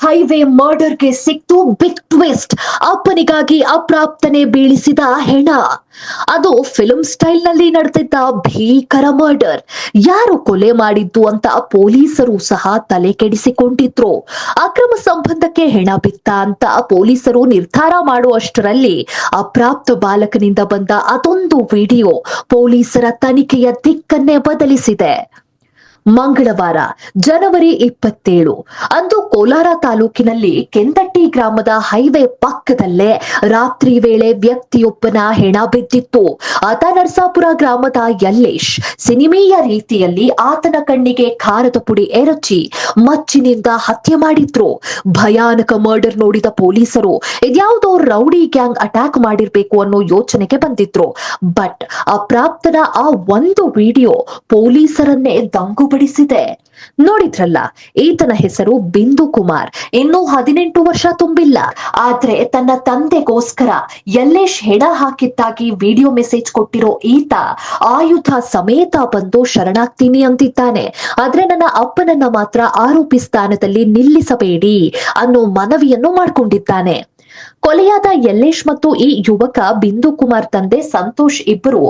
Highway ಮರ್ಡರ್ಗೆ ಸಿಕ್ತು big twist. ಅಪ್ಪನಿಗಾಗಿ ಅಪ್ರಾಪ್ತನೆ ಬೀಳಿಸಿದ ಹೆಣ. ಅದು ಫಿಲ್ಮ್ ಸ್ಟೈಲ್ನಲ್ಲಿ ನಡೆದಿದ್ದ ಭೀಕರ ಮರ್ಡರ್. ಯಾರು ಕೊಲೆ ಮಾಡಿದ್ದು ಅಂತ ಪೊಲೀಸರು ಸಹ ತಲೆ ಕೆಡಿಸಿಕೊಂಡಿದ್ರು. ಅಕ್ರಮ ಸಂಬಂಧಕ್ಕೆ ಹೆಣ ಬಿತ್ತ ಅಂತ ಪೊಲೀಸರು ನಿರ್ಧಾರ ಮಾಡುವಷ್ಟರಲ್ಲಿ ಅಪ್ರಾಪ್ತ ಬಾಲಕನಿಂದ ಬಂದ ಅದೊಂದು ವಿಡಿಯೋ ಪೊಲೀಸರ ತನಿಖೆಯ ದಿಕ್ಕನ್ನೇ ಬದಲಿಸಿದೆ. ಮಂಗಳವಾರ ಜನವರಿ ಇಪ್ಪತ್ತೇಳು. ಅಂದು ಕೋಲಾರ ತಾಲೂಕಿನಲ್ಲಿ ಕೆಂದಟ್ಟಿ ಗ್ರಾಮದ ಹೈವೇ ಪಕ್ಕದಲ್ಲೇ ರಾತ್ರಿ ವೇಳೆ ವ್ಯಕ್ತಿಯೊಬ್ಬನ ಹೆಣ ಬಿದ್ದಿತ್ತು. ಆತ ನರಸಾಪುರ ಗ್ರಾಮದ ಯಲ್ಲೇಶ್ ಸಿನಿಮೀಯ ರೀತಿಯಲ್ಲಿ ಆತನ ಕಣ್ಣಿಗೆ ಖಾರದ ಪುಡಿ ಎರಚಿ ಮಚ್ಚಿನಿಂದ ಹತ್ಯೆ ಮಾಡಿದ್ರು. ಭಯಾನಕ ಮರ್ಡರ್ ನೋಡಿದ ಪೊಲೀಸರು ಇದ್ಯಾವುದೋ ರೌಡಿ ಗ್ಯಾಂಗ್ ಅಟ್ಯಾಕ್ ಮಾಡಿರ್ಬೇಕು ಅನ್ನೋ ಯೋಚನೆಗೆ ಬಂದಿದ್ರು. ಬಟ್ ಅಪ್ರಾಪ್ತನ ಆ ಒಂದು ವಿಡಿಯೋ ಪೊಲೀಸರನ್ನೇ ದಂಗುಬಡಿಸಿದೆ ನೋಡಿದ್ರಲ್ಲ, ಈತನ ಹೆಸರು ಬಿಂದು ಕುಮಾರ್ ಇನ್ನು ಹದಿನೆಂಟು ವರ್ಷ ತುಂಬಿಲ್ಲ. ಆದ್ರೆ ತನ್ನ ತಂದೆಗೋಸ್ಕರ ಯಲ್ಲೇಶ್ ಹೆಣ ಹಾಕಿದ್ದಾಗಿ ವಿಡಿಯೋ ಮೆಸೇಜ್ ಕೊಟ್ಟಿರೋ ಈತ ಆಯುಧ ಸಮೇತ ಬಂದು ಶರಣಾಗ್ತೀನಿ ಅಂತಿದ್ದಾನೆ. ಆದ್ರೆ ನನ್ನ ಅಪ್ಪನನ್ನ ಮಾತ್ರ ಆರೋಪಿ ಸ್ಥಾನದಲ್ಲಿ ನಿಲ್ಲಿಸಬೇಡಿ ಅನ್ನೋ ಮನವಿಯನ್ನು ಮಾಡ್ಕೊಂಡಿದ್ದಾನೆ. ಕೊಲೆಯಾದ ಯಲ್ಲೇಶ್ ಮತ್ತು ಈ ಯುವಕ ಬಿಂದು ಕುಮಾರ್ ತಂದೆ ಸಂತೋಷ್ ಇಬ್ಬರು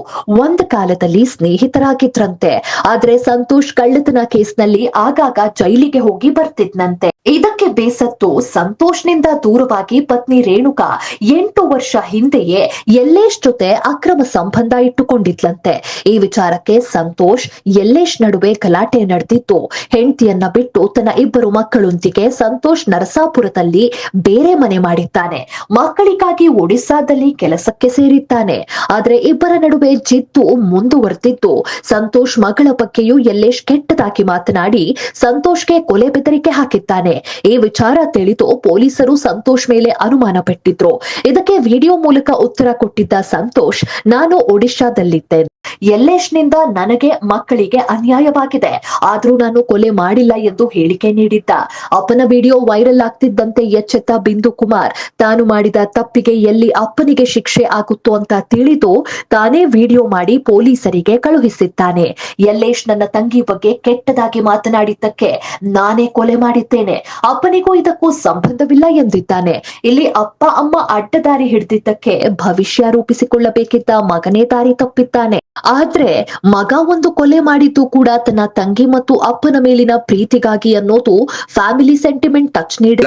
ಒಂದ್ ಕಾಲದಲ್ಲಿ ಸ್ನೇಹಿತರಾಗಿದ್ರಂತೆ. ಆದ್ರೆ ಸಂತೋಷ್ ಕಳ್ಳತನ ಕೇಸ್ನಲ್ಲಿ ಆಗಾಗ ಜೈಲಿಗೆ ಹೋಗಿ ಬರ್ತಿದ್ನಂತೆ. ಇದಕ್ಕೆ ಬೇಸತ್ತು ಸಂತೋಷ್ನಿಂದ ದೂರವಾಗಿ ಪತ್ನಿ ರೇಣುಕಾ ಎಂಟು ವರ್ಷ ಹಿಂದೆಯೇ ಯಲ್ಲೇಶ್ ಜೊತೆ ಅಕ್ರಮ ಸಂಬಂಧ ಇಟ್ಟುಕೊಂಡಿದ್ಲಂತೆ. ಈ ವಿಚಾರಕ್ಕೆ ಸಂತೋಷ್ ಯಲ್ಲೇಶ್ ನಡುವೆ ಗಲಾಟೆ ನಡೆದಿದ್ದು ಹೆಂಡತಿಯನ್ನ ಬಿಟ್ಟು ತನ್ನ ಇಬ್ಬರು ಮಕ್ಕಳೊಂದಿಗೆ ಸಂತೋಷ್ ನರಸಾಪುರದಲ್ಲಿ ಬೇರೆ ಮನೆ ಮಾಡಿದ್ದಾನೆ. ಮಕ್ಕಳಿಗಾಗಿ ಒಡಿಸ್ಸಾದಲ್ಲಿ ಕೆಲಸಕ್ಕೆ ಸೇರಿದ್ದಾನೆ. ಆದರೆ ಇಬ್ಬರ ನಡುವೆ ಜಿದ್ದು ಮುಂದುವರೆದಿದ್ದು ಸಂತೋಷ್ ಮಗಳ ಬಗ್ಗೆಯೂ ಯಲ್ಲೇಶ್ ಕೆಟ್ಟದಾಗಿ ಮಾತನಾಡಿ ಸಂತೋಷ್ಗೆ ಕೊಲೆ ಬೆದರಿಕೆ ಹಾಕಿದ್ದಾನೆ. ಈ ವಿಚಾರ ತಿಳಿದು ಪೊಲೀಸರು ಸಂತೋಷ್ ಮೇಲೆ ಅನುಮಾನ ಪಟ್ಟಿದ್ರು. ಇದಕ್ಕೆ ವಿಡಿಯೋ ಮೂಲಕ ಉತ್ತರ ಕೊಟ್ಟಿದ್ದ ಸಂತೋಷ್, ನಾನು ಒಡಿಶಾದಲ್ಲಿದ್ದೆ ಯಲ್ಲೇಶ್ನಿಂದ ನನಗೆ ಮಕ್ಕಳಿಗೆ ಅನ್ಯಾಯವಾಗಿದೆ. ಆದ್ರೂ ನಾನು ಕೊಲೆ ಮಾಡಿಲ್ಲ ಎಂದು ಹೇಳಿಕೆ ನೀಡಿದ್ದ. ಅಪ್ಪನ ವಿಡಿಯೋ ವೈರಲ್ ಆಗ್ತಿದ್ದಂತೆ ಎಚ್ಚೆತ್ತ ಬಿಂದು ಕುಮಾರ್. ತಾನು ಮಾಡಿದ ತಪ್ಪಿಗೆ ಎಲ್ಲಿ ಅಪ್ಪನಿಗೆ ಶಿಕ್ಷೆ ಆಗುತ್ತೋ ಅಂತ ತಿಳಿದು ತಾನೇ ವಿಡಿಯೋ ಮಾಡಿ ಪೊಲೀಸರಿಗೆ ಕಳುಹಿಸಿದ್ದಾನೆ. ಯಲ್ಲೇಶ್ ನನ್ನ ತಂಗಿ ಬಗ್ಗೆ ಕೆಟ್ಟದಾಗಿ ಮಾತನಾಡಿದ್ದಕ್ಕೆ ನಾನೇ ಕೊಲೆ ಮಾಡಿದ್ದೇನೆ. ಅಪ್ಪನಿಗೂ ಇದಕ್ಕೂ ಸಂಬಂಧವಿಲ್ಲ ಎಂದಿದ್ದಾನೆ. ಇಲ್ಲಿ ಅಪ್ಪ, ಅಮ್ಮ ಅಡ್ಡದಾರಿ ಹಿಡಿದಿದ್ದಕ್ಕೆ ಭವಿಷ್ಯ ರೂಪಿಸಿಕೊಳ್ಳಬೇಕಿದ್ದ ಮಗನೇ ದಾರಿ ತಪ್ಪಿದ್ದಾನೆ. ಆದ್ರೆ ಮಗ ಒಂದು ಕೊಲೆ ಮಾಡಿದ್ದು ಕೂಡ ತನ್ನ ತಂಗಿ ಮತ್ತು ಅಪ್ಪನ ಮೇಲಿನ ಪ್ರೀತಿಗಾಗಿ ಅನ್ನೋದು ಫ್ಯಾಮಿಲಿ ಸೆಂಟಿಮೆಂಟ್ ಟಚ್ ನೀಡ.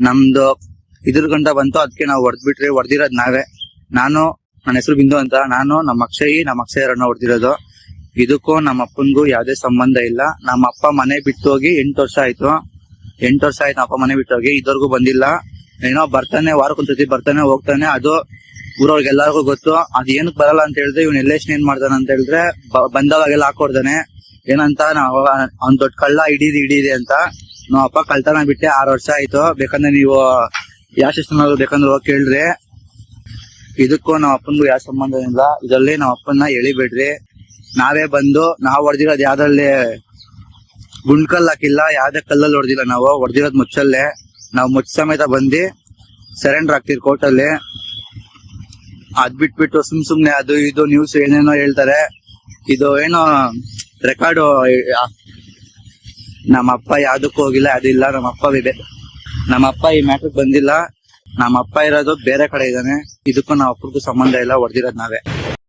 ನಮ್ದು ಇದ್ರ ಗಂಟ ಬಂತು ಅದಕ್ಕೆ ನಾವು ಹೊಡೆದ್ಬಿಟ್ರಿ, ಹೊಡೆದಿರೋದು ನಾವೇ. ನಾನು ನನ್ನ ಹೆಸರು ಬಿಂದು ಅಂತ, ನಾನು ನಮ್ಮ ಅಕ್ಷಯಿ, ನಮ್ಮ ಅಕ್ಷಯರನ್ನ ಹೊಡೆದಿರೋದು. ಇದಕ್ಕೂ ನಮ್ಮ ಅಪ್ಪನಿಗೂ ಯಾವ್ದೇ ಸಂಬಂಧ ಇಲ್ಲ. ನಮ್ಮ ಅಪ್ಪ ಮನೆ ಬಿಟ್ಟು ಹೋಗಿ ಎಂಟು ವರ್ಷ ಆಯ್ತು. ಎಂಟು ವರ್ಷ ಆಯ್ತು ಅಪ್ಪ ಮನೆ ಬಿಟ್ಟು ಹೋಗಿ ಇದುವರೆಗೂ ಬಂದಿಲ್ಲ. ಏನೋ ಬರ್ತಾನೆ, ವಾರಕ್ಕೊಂದ್ಸತಿ ಬರ್ತಾನೆ, ಹೋಗ್ತಾನೆ. ಅದು ಊರವ್ರಿಗೆ ಎಲ್ಲರಿಗೂ ಗೊತ್ತು, ಅದ್ ಏನಕ್ ಬರಲ್ಲ ಅಂತ ಹೇಳಿದ್ರೆ ಇವ್ನ ಎಲ್ಲೇಶನ್ ಏನ್ ಮಾಡ್ತಾನೆ ಅಂತ ಹೇಳಿದ್ರೆ ಬಂದವಾಗೆಲ್ಲ ಹಾಕೊಡ್ತಾನೆ ಏನಂತ, ನಾವ್ ಅವ್ನ್ ದೊಡ್ಡ ಕಳ್ಳ ಹಿಡೀದಿ ಹಿಡೀದಿ ಅಂತ ನಾವ್ ಅಪ್ಪ ಕಳ್ತನ ಬಿಟ್ಟೆ ಆರು ವರ್ಷ ಆಯ್ತು. ಬೇಕಂದ್ರೆ ನೀವು ಯಾವ ಸ್ಟೇಷನ್ ಬೇಕಂದ್ರೆ ಹೋಗಿ ಕೇಳ್ರಿ. ಇದಕ್ಕೂ ನಮ್ಮ ಅಪ್ಪನ್ಗೂ ಯಾವ ಸಂಬಂಧ ಇಲ್ಲ. ಇದರಲ್ಲಿ ನಮ್ಮ ಅಪ್ಪನ್ನ ಎಳಿಬೇಡ್ರಿ. ನಾವೇ ಬಂದು, ನಾವ್ ಹೊಡೆದಿರೋದು ಯಾವ್ದ್ರಲ್ಲಿ? ಗುಂಡ್ಕಲ್ ಹಾಕಿಲ್ಲ, ಯಾವ್ದೇ ಕಲ್ಲಲ್ಲಿ ಹೊಡೆದಿಲ್ಲ ನಾವು. ಹೊಡೆದಿರೋದ್ ಮುಚ್ಚಲ್ಲೇ. ನಾವು ಮುಚ್ಚ ಸಮೇತ ಬಂದು ಸರೆಂಡರ್ ಆಗ್ತೀವಿ ಕೋರ್ಟಲ್ಲಿ ಅದ್ ಬಿಟ್ಬಿಟ್ಟು ಸುಮ್ ಸುಮ್ನೆ ಅದು ಇದು ನ್ಯೂಸ್ ಏನೇನೋ ಹೇಳ್ತಾರೆ. ಇದು ಏನೋ ರೆಕಾರ್ಡ್ ನಮ್ಮ ಅಪ್ಪ ಯಾವ್ದಕ್ಕೂ ಹೋಗಿಲ್ಲ, ಅದಿಲ್ಲ. ನಮ್ಮ ಅಪ್ಪ ಇದೆ ನಮ್ಮ ಅಪ್ಪ ಈ ಮ್ಯಾಟ್ರಿಗೆ ಬಂದಿಲ್ಲ. ನಮ್ಮ ಅಪ್ಪ ಇರೋದು ಬೇರೆ ಕಡೆ ಇದ್ದಾನೆ. ಇದಕ್ಕೂ ನಾವು ಅಪ್ಪಗೂ ಸಂಬಂಧ ಇಲ್ಲ ಹೊಡೆದಿರೋದು ನಾವೇ.